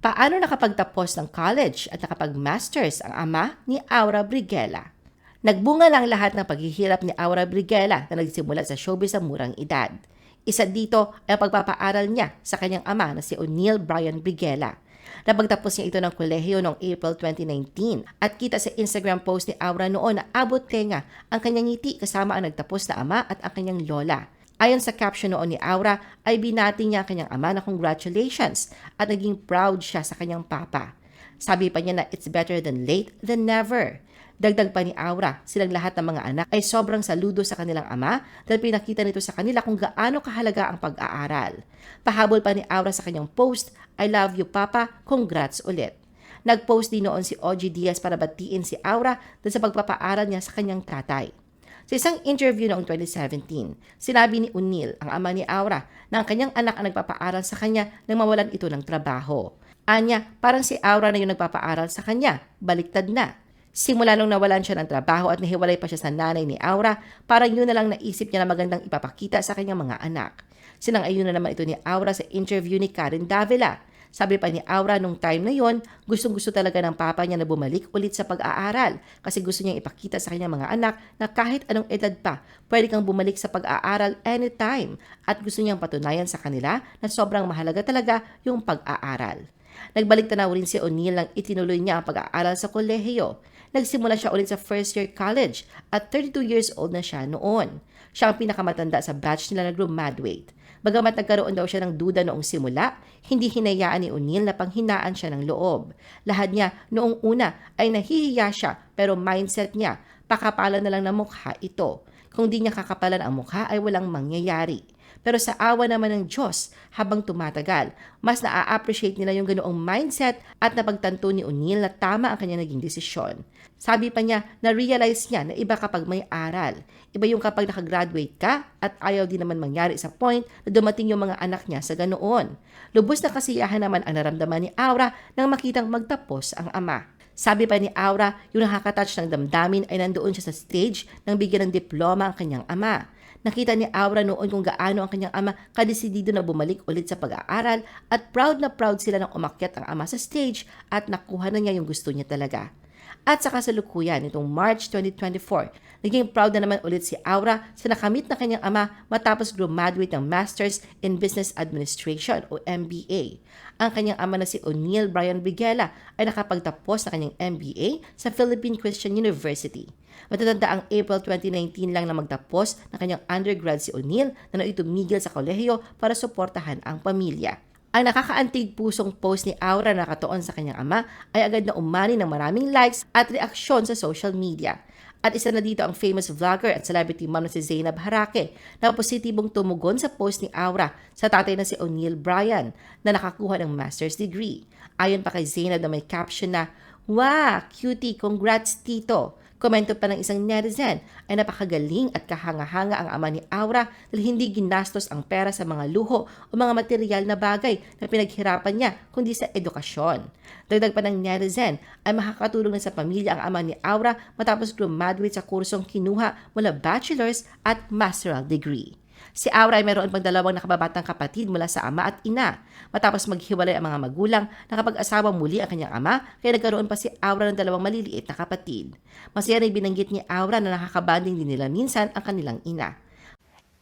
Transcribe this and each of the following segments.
Paano nakapagtapos ng college at nakapag-masters ang ama ni Aura Brigela? Nagbunga lang lahat ng paghihirap ni Aura Brigela na nagsimula sa showbiz sa murang edad. Isa dito ay pagpapaaral niya sa kanyang ama na si O'Neil Brian Brigela. Napagtapos niya ito ng kolehiyo noong April 2019 at kita sa Instagram post ni Aura noon na abot tenga ang kanyang ngiti kasama ang nagtapos na ama at ang kanyang lola. Ayon sa caption noon ni Aura, ay binati niya ang kanyang ama na congratulations at naging proud siya sa kanyang papa. Sabi pa niya na it's better than late than never. Dagdag pa ni Aura, silang lahat ng mga anak ay sobrang saludo sa kanilang ama dahil pinakita nito sa kanila kung gaano kahalaga ang pag-aaral. Pahabol pa ni Aura sa kanyang post, I love you papa, congrats ulit. Nag-post din noon si OG Diaz para batiin si Aura dahil sa pagpapaaral niya sa kanyang tatay. Sa isang interview noong 2017, sinabi ni Unil, ang ama ni Aura, na ang kanyang anak ang nagpapaaral sa kanya nang mawalan ito ng trabaho. Anya, parang si Aura na yung nagpapaaral sa kanya, baliktad na. Simula nung nawalan siya ng trabaho at nahiwalay pa siya sa nanay ni Aura, parang yun na lang naisip niya na magandang ipapakita sa kanyang mga anak. Sinang-ayun na naman ito ni Aura sa interview ni Karen Davila. Sabi pa ni Aura nung time na yon, gustong-gusto talaga ng papa niya na bumalik ulit sa pag-aaral kasi gusto niyang ipakita sa kanyang mga anak na kahit anong edad pa, pwede kang bumalik sa pag-aaral anytime at gusto niyang patunayan sa kanila na sobrang mahalaga talaga yung pag-aaral. Nagbalik tanaw rin si O'Neil nang itinuloy niya ang pag-aaral sa kolehiyo. Nagsimula siya ulit sa first year college at 32 years old na siya noon. Siya ang pinakamatanda sa batch nila na graduate. Bagamat nagkaroon daw siya ng duda noong simula, hindi hinayaan ni O'Neil na panghinaan siya ng loob. Lahat niya noong una ay nahihiya siya pero mindset niya, pakapalan na lang ng mukha ito. Kung di niya kakapalan ang mukha ay walang mangyayari. Pero sa awa naman ng Diyos, habang tumatagal, mas na-appreciate nila yung ganoong mindset at napagtanto ni O'Neil na tama ang kanya naging desisyon. Sabi pa niya, na-realize niya na iba kapag may aral. Iba yung kapag nakagraduate ka at ayaw din naman mangyari sa point na dumating yung mga anak niya sa ganoon. Lubos na kasiyahan naman ang naramdaman ni Aura nang makitang magtapos ang ama. Sabi pa ni Aura, yung nakakatouch ng damdamin ay nandoon siya sa stage nang bigyan ng diploma ang kanyang ama. Nakita ni Aura noon kung gaano ang kanyang ama kadesidido na bumalik ulit sa pag-aaral at proud na proud sila nang umakyat ang ama sa stage at nakuha na niya yung gusto niya talaga. At sa kasalukuyan, nitong March 2024, naging proud na naman ulit si Aura sa nakamit na kanyang ama matapos graduate ng Masters in Business Administration o MBA. Ang kanyang ama na si O'Neil Brian Bigela ay nakapagtapos na kanyang MBA sa Philippine Christian University. Matatanda ang April 2019 lang na magtapos na kanyang undergrad si O'Neil na naitumigil sa kolehiyo para suportahan ang pamilya. Ang nakakaantig pusong post ni Aura na nakatuon sa kanyang ama ay agad na umani ng maraming likes at reaksyon sa social media. At isa na dito ang famous vlogger at celebrity mom na si Zainab Harake na positibong tumugon sa post ni Aura sa tatay na si O'Neil Bryan na nakakuha ng master's degree. Ayon pa kay Zainab na may caption na, Wow, cutie, congrats tito. Komento pa ng isang netizen ay napakagaling at kahanga-hanga ang ama ni Aura dahil hindi ginastos ang pera sa mga luho o mga material na bagay na pinaghirapan niya kundi sa edukasyon. Dagdag pa ng netizen ay makakatulong na sa pamilya ang ama ni Aura matapos graduate sa kursong kinuha mula bachelor's at masteral degree. Si Aura ay mayroon pang dalawang nakababatang kapatid mula sa ama at ina. Matapos maghiwalay ang mga magulang, nakapag-asawa muli ang kanyang ama, kaya nagkaroon pa si Aura ng dalawang maliliit na kapatid. Masaya rin binanggit ni Aura na nakakabanding din nila minsan ang kanilang ina.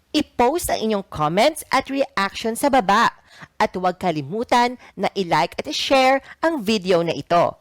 I-post ang inyong comments at reaction sa baba. At huwag kalimutan na i-like at i-share ang video na ito.